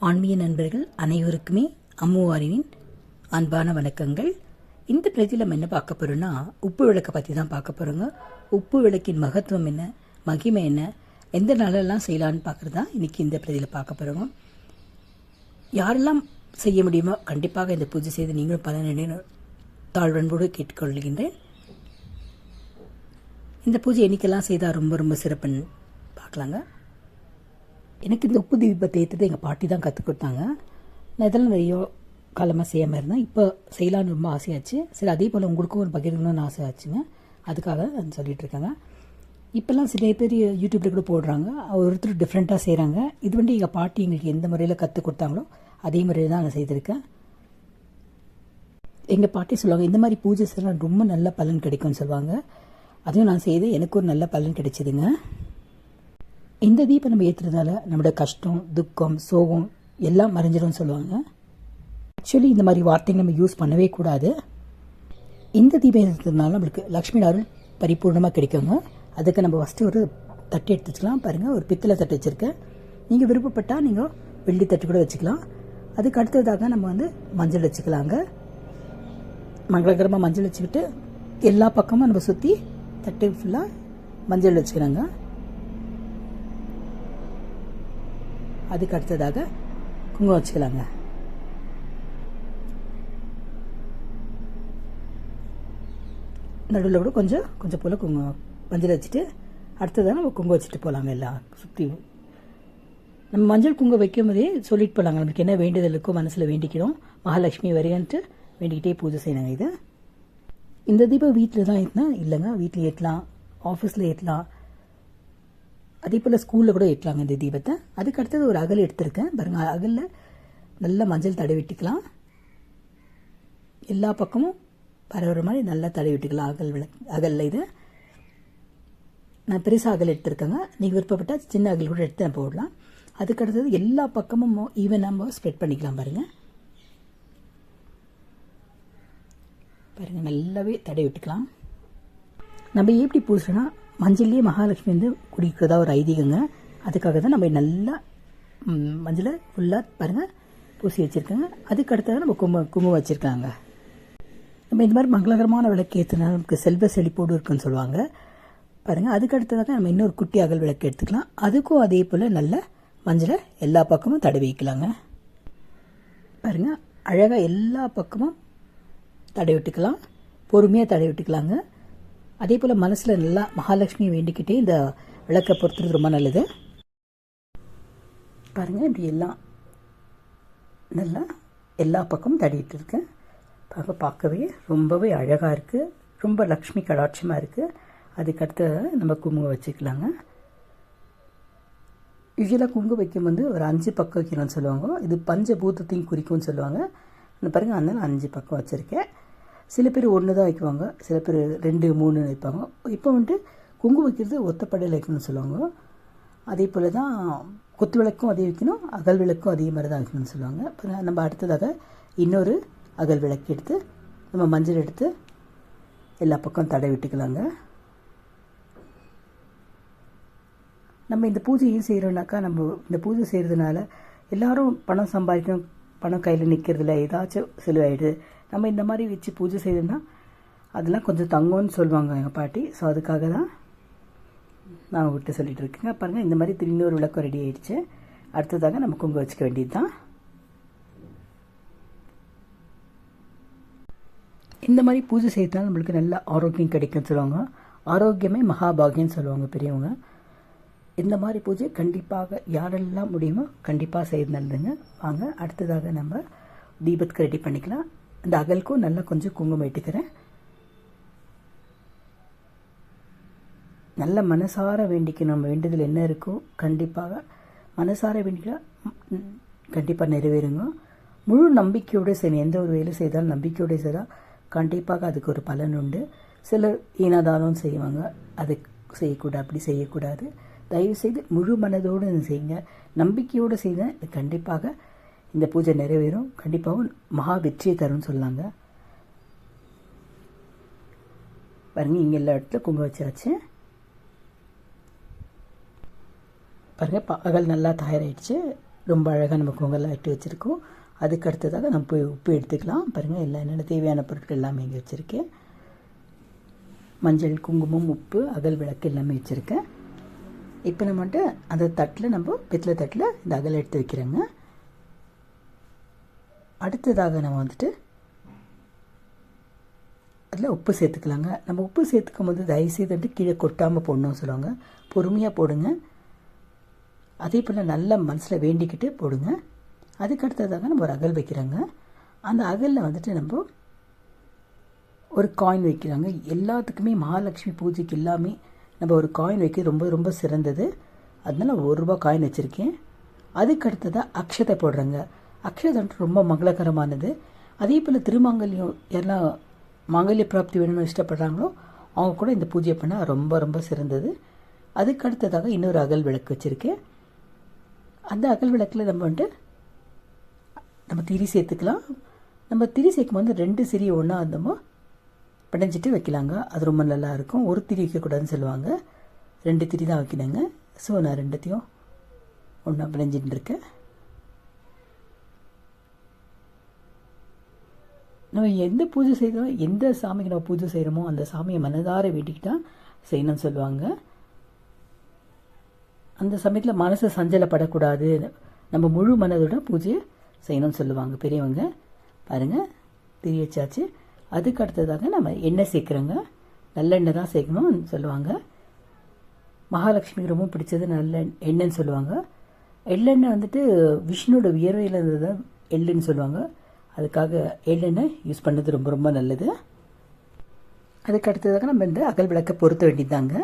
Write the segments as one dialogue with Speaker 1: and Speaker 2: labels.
Speaker 1: ஆன்மீக நண்பர்கள் அனைவருக்குமே அம்முவாரின் அன்பான வணக்கங்கள். இந்த பிரதியில் நம்ம என்ன பார்க்க போகிறோம்னா உப்பு விளக்கை பற்றி தான் பார்க்க போகிறோங்க உப்பு விளக்கின் மகத்துவம் என்ன? மகிமை என்ன? எந்த நாளெல்லாம் செய்யலான்னு பார்க்குறது தான் இன்றைக்கி இந்த பிரதியில் பார்க்க போகிறோங்க யாரெல்லாம் செய்ய முடியுமோ கண்டிப்பாக இந்த பூஜை செய்து நீங்களும் பலனடைன்னு தாழ்வன்போடு கேட்டுக்கொள்கின்றேன். இந்த பூஜை என்னைக்கெல்லாம் செய்தால் ரொம்ப ரொம்ப சிறப்புன்னு பார்க்கலாங்க. எனக்கு இந்த உப்பு தீபத்தை ஏற்றுறது எங்கள் பாட்டி தான் கற்றுக் கொடுத்தாங்க. நான் இதெல்லாம் நிறைய காலமாக செய்யாமல் இருந்தேன். இப்போ செய்யலான்னு ரொம்ப ஆசையாச்சு. சரி அதே போல் உங்களுக்கும் ஒரு பகிரணும்னு ஆசை ஆச்சுங்க. அதுக்காக சொல்லிகிட்டு இருக்காங்க. இப்போல்லாம் சில பேர் யூடியூப்பில் கூட போடுறாங்க. ஒருத்தர் டிஃப்ரெண்ட்டாக செய்கிறாங்க இது வந்து எங்கள் பாட்டி எங்களுக்கு எந்த முறையில் கற்றுக் கொடுத்தாங்களோ அதே முறையில் தான் நான் செய்திருக்கேன். எங்கள் பாட்டி சொல்லுவாங்க இந்த மாதிரி பூஜை செய்யலாம் ரொம்ப நல்ல பலன் கிடைக்கும்னு சொல்லுவாங்க. அதையும் நான் செய்து எனக்கு ஒரு நல்ல பலன் கிடைச்சிதுங்க. இந்த தீபம் நம்ம ஏற்றுறதுனால நம்மளோட கஷ்டம் துக்கம் சோகம் எல்லாம் மறைஞ்சிரும்னு சொல்லுவாங்க. ஆக்சுவலி இந்த மாதிரி வார்த்தைங்க நம்ம யூஸ் பண்ணவே கூடாது. இந்த தீபம் ஏற்றுறதுனால நம்மளுக்கு லக்ஷ்மி அருள் பரிபூர்ணமாக கிடைக்குங்க. அதுக்கு நம்ம ஃபஸ்ட்டு ஒரு தட்டு எடுத்து வச்சுக்கலாம். பாருங்கள் ஒரு பித்தளை தட்டு வச்சுருக்கேன். நீங்கள் விருப்பப்பட்டால் நீங்கள் வெள்ளி தட்டு கூட வச்சுக்கலாம். அதுக்கு அடுத்ததாக நம்ம வந்து மஞ்சள் வச்சுக்கலாங்க. மங்களகரமாக மஞ்சள் வச்சுக்கிட்டு எல்லா பக்கமும் நம்ம சுற்றி தட்டு ஃபுல்லாக மஞ்சள் வச்சுக்கிறாங்க அதுக்கு அடுத்ததாக குங்குமம் வச்சுக்கலாங்க. நடுவில் கூட கொஞ்சம் கொஞ்சம் போல் குங்குமம் மஞ்சள் வச்சுட்டு அடுத்ததாக நம்ம குங்குமம் வச்சுட்டு போகலாங்க எல்லாம் சுற்றி நம்ம மஞ்சள் குங்குமம் வைக்கும் போதே சொல்லிட்டு போகலாங்க நமக்கு என்ன வேண்டுதல் இருக்கோ மனசில் வேண்டிக்கிறோம். மகாலட்சுமி வருகன்ட்டு வேண்டிக்கிட்டே பூஜை செய்யணுங்க இது. இந்த தீபம் வீட்டில் தான் ஏற்றினா இல்லைங்க. வீட்டில் ஏற்றலாம் ஆஃபீஸில் ஏற்றலாம் அதே போல் ஸ்கூலில் கூட ஏற்றலாங்க இந்த தீபத்தை. அதுக்கு அடுத்தது ஒரு அகல் எடுத்திருக்கேன். பாருங்க அகலில் நல்லா மஞ்சள் தடவி விட்டுக்கலாம். எல்லா பக்கமும் பரவுற மாதிரி நல்லா தடவி விட்டுக்கலாம். அகல் விளக்கு அகலில் இது. நான் பெருசாக அகல் எடுத்திருக்கேங்க. நீங்கள் விருப்பப்பட்டால் சின்ன அகல் கூட எடுத்து நான் போடலாம். அதுக்கு அடுத்தது எல்லா பக்கமும் ஈவன் நம்ம ஸ்ப்ரெட் பண்ணிக்கலாம் பாருங்கள் பாருங்கள் நல்லாவே தடவி விட்டுக்கலாம். நம்ம எப்படி பூசுனா மஞ்சள்லேயே மகாலட்சுமி வந்து குடிக்கிறதா ஒரு ஐதீகங்க. அதுக்காக தான் நம்ம நல்லா மஞ்சளை ஃபுல்லாக பாருங்கள் பூசி வச்சுருக்காங்க. அதுக்கு அடுத்தது நம்ம கும்ப குங்குமம் வச்சுருக்காங்க. நம்ம இந்த மாதிரி மங்களகரமான விளக்கு ஏற்றுனா நமக்கு செல்வ செழிப்போடு இருக்குன்னு சொல்லுவாங்க. பாருங்கள் அதுக்கு அடுத்ததாக நம்ம இன்னொரு குட்டி அகல் விளக்கு எடுத்துக்கலாம். அதுக்கும் அதே போல் நல்ல மஞ்சளை எல்லா பக்கமும் தடவி வைக்கலாங்க. பாருங்கள் அழகாக எல்லா பக்கமும் தடவி விட்டுக்கலாம். பொறுமையாக தடவி விட்டுக்கலாங்க. அதே போல் மனசில் நல்லா மகாலட்சுமியை வேண்டிக்கிட்டே இந்த விளக்கை பொறுத்துறது ரொம்ப நல்லது. பாருங்கள் இப்படி எல்லாம் நல்லா எல்லா பக்கமும் தடிட்டு இருக்கேன் பார்க்க பார்க்கவே ரொம்பவே அழகாக இருக்குது ரொம்ப லக்ஷ்மி கடாட்சமாக இருக்குது அதுக்கடுத்து நம்ம குங்குமம் வச்சுக்கலாங்க. யூஸ்வலாக குங்கு வைக்கும் வந்து ஒரு அஞ்சு பக்கம் வைக்கணும்னு சொல்லுவாங்க. இது பஞ்ச பூத்தத்தையும் குறிக்கும்னு சொல்லுவாங்க. அந்த பாருங்கள் அதனால் அஞ்சு பக்கம் வச்சுருக்கேன். சில பேர் ஒன்று தான் வைக்குவாங்க. சில பேர் ரெண்டு மூணு வைப்பாங்க. இப்போ வந்துட்டு குங்குமம் வைக்கிறது ஒத்தப்படையில் வைக்கணும்னு சொல்லுவாங்க. அதே போல் தான் குத்து விளக்கும் அதே வைக்கணும் அகல் விளக்கும் அதே மாதிரி தான் வைக்கணும்னு சொல்லுவாங்க. அப்புறம் நம்ம அடுத்ததாக இன்னொரு அகல் விளக்கு எடுத்து நம்ம மஞ்சள் எடுத்து எல்லா பக்கம் தடை விட்டுக்கலாங்க. நம்ம இந்த பூஜையை செய்கிறோனாக்கா நம்ம இந்த பூஜை செய்கிறதுனால எல்லாரும் பணம் சம்பாதிக்கணும் பணம் கையில் நிற்கிறதுல ஏதாச்சும் செலவாயிடுது நம்ம இந்த மாதிரி வச்சு பூஜை செய்தோம்னா அதெல்லாம் கொஞ்சம் தங்கம்னு சொல்லுவாங்க எங்கள் பாட்டி. ஸோ அதுக்காக தான் நான் விட்டு சொல்லிட்டு இருக்கேங்க. பாருங்கள் இந்த மாதிரி இன்னொரு விளக்கம் ரெடி ஆயிடுச்சு. அடுத்ததாக நம்ம குங்கு வச்சுக்க வேண்டியது தான் இந்த மாதிரி பூஜை செய்யறதுனால நம்மளுக்கு நல்ல ஆரோக்கியம் கிடைக்கும்னு சொல்லுவாங்க. ஆரோக்கியமே மகாபாகியம்னு சொல்லுவாங்க பெரியவங்க. இந்த மாதிரி பூஜை கண்டிப்பாக யாரெல்லாம் முடியுமோ கண்டிப்பாக செய்து நடந்துங்க வாங்க அடுத்ததாக நம்ம தீபத்துக்கு ரெடி பண்ணிக்கலாம். இந்த அகலுக்கும் நல்லா கொஞ்சம் குங்குமம் இட்டுக்கிறேன். நல்ல மனசார வேண்டிக்க நம்ம வேண்டுதல் என்ன இருக்கோ கண்டிப்பாக மனசார வேண்டிக்க கண்டிப்பாக நிறைவேறுங்க. முழு நம்பிக்கையோடு செய்யணும் எந்த ஒரு வேலை செய்தாலும் நம்பிக்கையோடு செய்தால் கண்டிப்பாக அதுக்கு ஒரு பலன் உண்டு. சிலர் ஈனாதானம் செய்வாங்க அது செய்யக்கூடாது அப்படி செய்யக்கூடாது. தயவுசெய்து முழு மனதோடு செய்யுங்க. நம்பிக்கையோடு செய்தால் கண்டிப்பாக இந்த பூஜை நிறைவேறும். கண்டிப்பாக மகா வெற்றியை தரும்னு சொல்லாங்க. பாருங்க இங்கே எல்லா இடத்துல குங்குமம் வச்சாச்சு பாருங்கள் பகல் நல்லா தயாராகிடுச்சு ரொம்ப அழகாக நம்ம பொங்கல்லாம் இட்டு வச்சுருக்கோம். அதுக்கு அடுத்ததாக நம்ம போய் உப்பு எடுத்துக்கலாம். பாருங்கள் எல்லா என்னென்ன தேவையான பொருட்கள் எல்லாமே இங்கே வச்சுருக்கேன் மஞ்சள் குங்குமம் உப்பு அகல் விளக்கு எல்லாமே வச்சுருக்கேன். இப்போ நம்ம வந்துட்டு அந்த தட்டில் நம்ம பித்தளை தட்டில் இந்த அகல் எடுத்து வைக்கிறேங்க. அடுத்ததாக நம்ம வந்துட்டு அதில் உப்பு சேர்த்துக்கலாங்க. நம்ம உப்பு சேர்த்துக்கும் போது தயவுசெய்து வந்துட்டு கீழே கொட்டாமல் போடணும்னு சொல்லுவாங்க. பொறுமையாக போடுங்க. அதே போல் நல்ல மனசில் வேண்டிக்கிட்டு போடுங்க. அதுக்கு அடுத்ததாக நம்ம ஒரு அகல் வைக்கிறோங்க. அந்த அகலில் வந்துட்டு நம்ம ஒரு காயின் வைக்கிறாங்க. எல்லாத்துக்குமே மகாலட்சுமி பூஜைக்கு எல்லாமே நம்ம ஒரு காயின் வைக்க ரொம்ப ரொம்ப சிறந்தது. அதனால் ஒரு ரூபா காயின் வச்சுருக்கேன். அதுக்கு அடுத்ததாக அக்ஷதை போடுறாங்க. அக்ஷதை ரொம்ப மங்களகரமானது. அதே போல் திருமாங்கல்யம் யாரெல்லாம் மாங்கல்ய பிராப்தி வேணும்னு இஷ்டப்படுறாங்களோ அவங்க கூட இந்த பூஜை பண்ணால் ரொம்ப ரொம்ப சிறந்தது. அதுக்கு அடுத்ததாக இன்னொரு அகல் விளக்கு வச்சுருக்கேன் அந்த அகல் விளக்கில் நம்ம வந்துட்டு நம்ம திரி சேர்த்துக்கலாம். நம்ம திரி சேர்க்கும் போது ரெண்டு சிறிய ஒன்றா இருந்தோமோ பிணைஞ்சிட்டு வைக்கலாங்க. அது ரொம்ப நல்லாயிருக்கும் ஒரு திரி வைக்கக்கூடாதுன்னு சொல்லுவாங்க. ரெண்டு திரி தான் வைக்கணுங்க. ஸோ நான் ரெண்டுத்தையும் ஒன்றா பிணைஞ்சிட்டு இருக்கேன். நம்ம எந்த பூஜை செய்தோம் எந்த சாமிக்கு நம்ம பூஜை செய்கிறோமோ அந்த சாமியை மனதார வேண்டிக்கிட்டால் செய்யணும்னு சொல்லுவாங்க. அந்த சமயத்தில் மனசு சஞ்சலப்படக்கூடாது. நம்ம முழு மனதோட பூஜையை செய்யணும்னு சொல்லுவாங்க பெரியவங்க. பாருங்கள் தெரியச்சாச்சு அதுக்கு அடுத்ததாக நம்ம எண்ணெய் சேர்க்குறோங்க. நல்லெண்ணெய் தான் சேர்க்கணும்னு சொல்லுவாங்க. மகாலட்சுமிக்கு ரொம்ப பிடிச்சது நல்ல எண்ணெய்ன்னு சொல்லுவாங்க. எள்ளெண்ணெய் வந்துட்டு விஷ்ணுவோட வியர்வையில் இருந்தது தான் எள்ளுன்னு சொல்லுவாங்க. அதுக்காக எள்ளெண்ணெய் யூஸ் பண்ணது ரொம்ப ரொம்ப நல்லது. அதுக்கு அடுத்ததாக நம்ம இந்த அகல் விளக்கை பொருத்த வேண்டியதாங்க.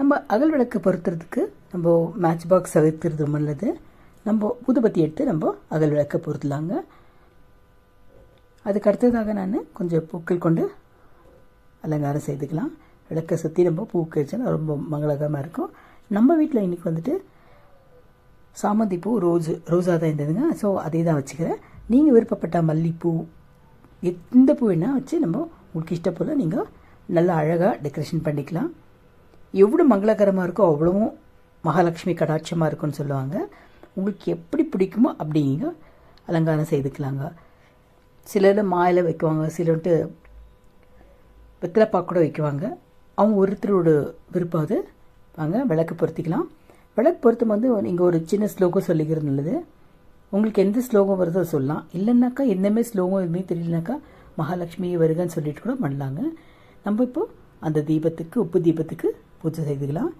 Speaker 1: நம்ம அகல் விளக்கை பொருத்துறதுக்கு நம்ம மேட்ச் பாக்ஸ் தவிர்க்கிறது ரொம்ப நல்லது. நம்ம ஊதுபத்தி எடுத்து நம்ம அகல் விளக்கை பொருத்தலாங்க. அதுக்கு அடுத்ததாக நான் கொஞ்சம் பூக்கள் கொண்டு அலங்காரம் செய்துக்கலாம். விளக்கை சுற்றி நம்ம பூக்கு வச்சுன்னா ரொம்ப மங்களகரமாக இருக்கும். நம்ம வீட்டில் இன்றைக்கி வந்துட்டு சாமந்தி பூ ரோஸு ரோஸாக தான் இருந்ததுங்க. ஸோ அதே தான் வச்சுக்கிறேன். நீங்கள் விருப்பப்பட்ட மல்லிப்பூ எந்த பூ வேணால் வச்சு நம்ம உங்களுக்கு இஷ்ட போல் நீங்கள் நல்லா அழகாக டெக்கரேஷன் பண்ணிக்கலாம். எவ்வளோ மங்களகரமாக இருக்கோ அவ்வளவும் மகாலட்சுமி கடாட்சமாக இருக்கும்னு சொல்லுவாங்க. உங்களுக்கு எப்படி பிடிக்குமோ அப்படிங்க அலங்காரம் செய்துக்கலாங்க. சிலர் மாயில வைக்குவாங்க சிலர்ட்டு வெத்தலைப்பாக்கு கூட வைக்குவாங்க. அவங்க ஒருத்தரோட விருப்பம் அது. வாங்க விளக்கு பொருத்திக்கலாம். விளக்கு பொருத்தம் வந்து நீங்கள் ஒரு சின்ன ஸ்லோகம் சொல்லிக்கிறது நல்லது. உங்களுக்கு எந்த ஸ்லோகம் வருதோ சொல்லலாம். இல்லைன்னாக்கா என்னமே ஸ்லோகம் எதுவுமே தெரியலனாக்கா மகாலட்சுமி வருகன்னு சொல்லிட்டு கூட பண்ணலாங்க. நம்ம இப்போ அந்த தீபத்துக்கு உப்பு தீபத்துக்கு பூஜை செய்துக்கலாம்.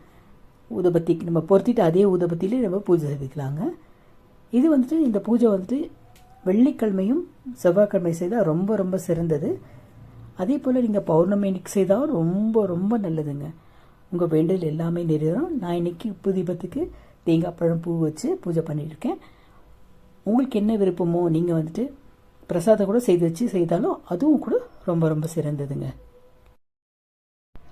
Speaker 1: ஊதுபத்திக்கு நம்ம பொருத்திட்டு அதே ஊதுபத்திலே நம்ம பூஜை செய்துக்கலாங்க. இது வந்துட்டு இந்த பூஜை வந்துட்டு வெள்ளிக்கிழமையும் செவ்வாய்க்கிழமை செய்தால் ரொம்ப ரொம்ப சிறந்தது. அதே போல் நீங்கள் பௌர்ணமி இன்னைக்கு செய்தால் ரொம்ப ரொம்ப நல்லதுங்க. உங்கள் வேண்டல் எல்லாமே நிறைவேறும். நான் இன்னைக்கு உப்பு தீபத்துக்கு தேங்காய் பழம் பூ வச்சு பூஜை பண்ணியிருக்கேன். உங்களுக்கு என்ன விருப்பமோ நீங்கள் வந்துட்டு பிரசாதம் கூட செய்து வச்சு செய்தாலும் அதுவும் கூட ரொம்ப ரொம்ப சிறந்ததுங்க.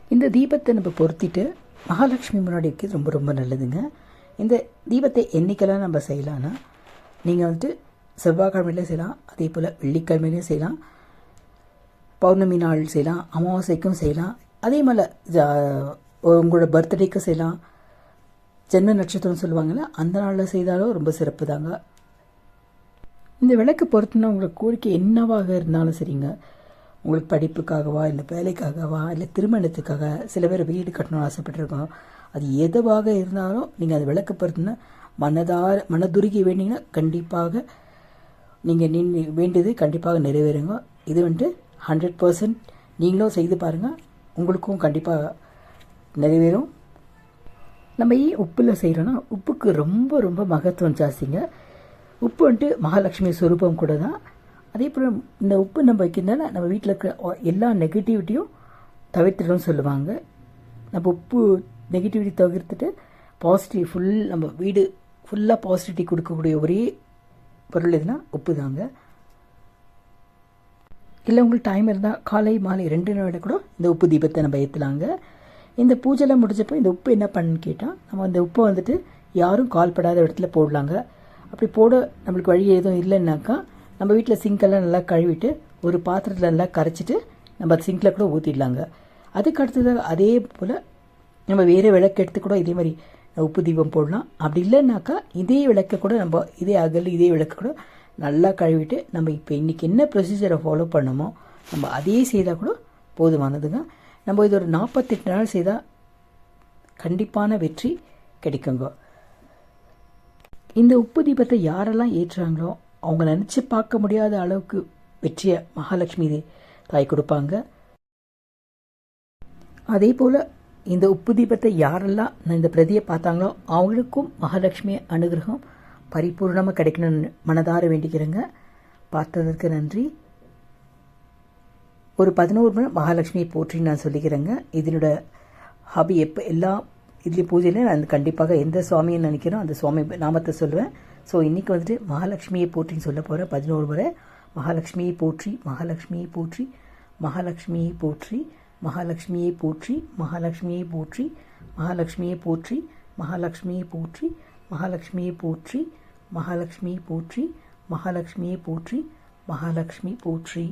Speaker 1: இந்த தீபத்தை நம்ம பொருத்திட்டு மகாலட்சுமி முன்னாடி வைக்கிறது ரொம்ப ரொம்ப நல்லதுங்க. இந்த தீபத்தை என்றைக்கெல்லாம் நம்ம செய்யலாம்னா நீங்கள் வந்துட்டு செவ்வாய்க்கிழமையில செய்யலாம் அதே போல் வெள்ளிக்கிழமையிலையும் செய்யலாம் பௌர்ணமி நாள் செய்யலாம் அமாவாசைக்கும் செய்யலாம். அதே மாதிரி ஜா- உங்களோட பர்த்டேக்கும் செய்யலாம். ஜென்ம நட்சத்திரம் சொல்லுவாங்கள்ல அந்த நாளில் செய்தாலும் ரொம்ப சிறப்பு தாங்க இந்த விளக்கு பொறுத்துனா உங்களோட கோரிக்கை என்னவாக இருந்தாலும் சரிங்க. உங்களுக்கு படிப்புக்காகவா இல்லை வேலைக்காகவா இல்லை திருமணத்துக்காக சில பேர் வீடு கட்டணும்னு ஆசைப்பட்டிருக்கோம். அது எதுவாக இருந்தாலும் நீங்கள் அந்த விளக்கு பொறுத்துனா மனதார மனதுருகி வேண்டிங்கன்னா கண்டிப்பாக நீங்கள் நின்று வேண்டியது கண்டிப்பாக நிறைவேறுங்க. இது வந்துட்டு ஹண்ட்ரட் பர்சன்ட் நீங்களும் செய்து பாருங்கள் உங்களுக்கும் கண்டிப்பாக நிறைவேறும். நம்ம ஏன் உப்பில் செய்கிறோன்னா உப்புக்கு ரொம்ப ரொம்ப மகத்துவம் ஜாஸ்திங்க. உப்பு வந்துட்டு மகாலட்சுமி ஸ்வரூபம் கூட தான் அதே போல் இந்த உப்பு நம்ம வைக்கிறதுனால நம்ம வீட்டில் இருக்கிற எல்லா நெகட்டிவிட்டியும் தவிர்த்துடணும்னு சொல்லுவாங்க. நம்ம உப்பு நெகட்டிவிட்டி தவிர்த்துட்டு பாசிட்டிவ் ஃபுல் நம்ம வீடு ஃபுல்லாக பாசிட்டிவிட்டி கொடுக்கக்கூடிய ஒரே பொருள் எதுனா உப்பு தாங்க இல்லை உங்களுக்கு டைம் இருந்தால் காலை மாலை ரெண்டு நாள் கூட இந்த உப்பு தீபத்தை நம்ம ஏற்றலாங்க இந்த பூஜைலாம் முடிஞ்சப்போ இந்த உப்பு என்ன பண்ணுன்னு கேட்டால் நம்ம அந்த உப்பை வந்துட்டு யாரும் கால்படாத இடத்துல போடலாங்க. அப்படி போட நம்மளுக்கு வழி எதுவும் இல்லைன்னாக்கா நம்ம வீட்டில் சிங்கெல்லாம் நல்லா கழுவிட்டு ஒரு பாத்திரத்தில் நல்லா கரைச்சிட்டு நம்ம சிங்கில் கூட ஊற்றிடலாங்க அதுக்கு அடுத்தது அதே போல் நம்ம வேறு விளக்கு எடுத்து கூட இதே மாதிரி உப்பு தீபம் போடலாம். அப்படி இல்லைன்னாக்கா இதே விளக்க கூட நம்ம இதே அகல் இதே விளக்கு கூட நல்லா கழுவிட்டு நம்ம இப்போ இன்றைக்கி என்ன ப்ரொசீஜரை ஃபாலோ பண்ணமோ நம்ம அதே செய்தால் கூட போதுமானதுங்க. நம்ம இது ஒரு நாற்பத்தெட்டு நாள் செய்தால் கண்டிப்பான வெற்றி கிடைக்குங்க. இந்த உப்பு தீபத்தை யாரெல்லாம் ஏற்றுறாங்களோ அவங்க நினச்சி பார்க்க முடியாத அளவுக்கு வெற்றியை மகாலட்சுமி தாய் கொடுப்பாங்க. அதே போல் இந்த உப்பு தீபத்தை யாரெல்லாம் இந்த பிரதியை பார்த்தாங்களோ அவங்களுக்கும் மகாலட்சுமி அனுகிரகம் பரிபூர்ணமாக கிடைக்கணும்னு மனதார வேண்டிக்கிறேங்க. பார்த்ததற்கு நன்றி. ஒரு பதினோரு மணி மகாலட்சுமியை போற்றி நான் சொல்லிக்கிறேங்க. இதனோட ஹாபி எப்போ எல்லா இட்லி பூஜையில நான் கண்டிப்பாக எந்த சுவாமியை நினைக்கிறோம் அந்த சுவாமி நாமத்தை சொல்லுவேன் ஸோ இன்றைக்கி வந்துட்டு மகாலட்சுமியை போற்றின்னு சொல்ல போகிறேன் பதினோரு முறை மகாலட்சுமியை போற்றி மகாலட்சுமியை போற்றி மகாலட்சுமியை போற்றி மகாலட்சுமியை போற்றி மகாலட்சுமியை போற்றி மகாலட்சுமியை போற்றி மகாலட்சுமியை போற்றி மகாலட்சுமியை போற்றி மகாலட்சுமியை போற்றி மகாலட்சுமியை போற்றி மகாலட்சுமி போற்றி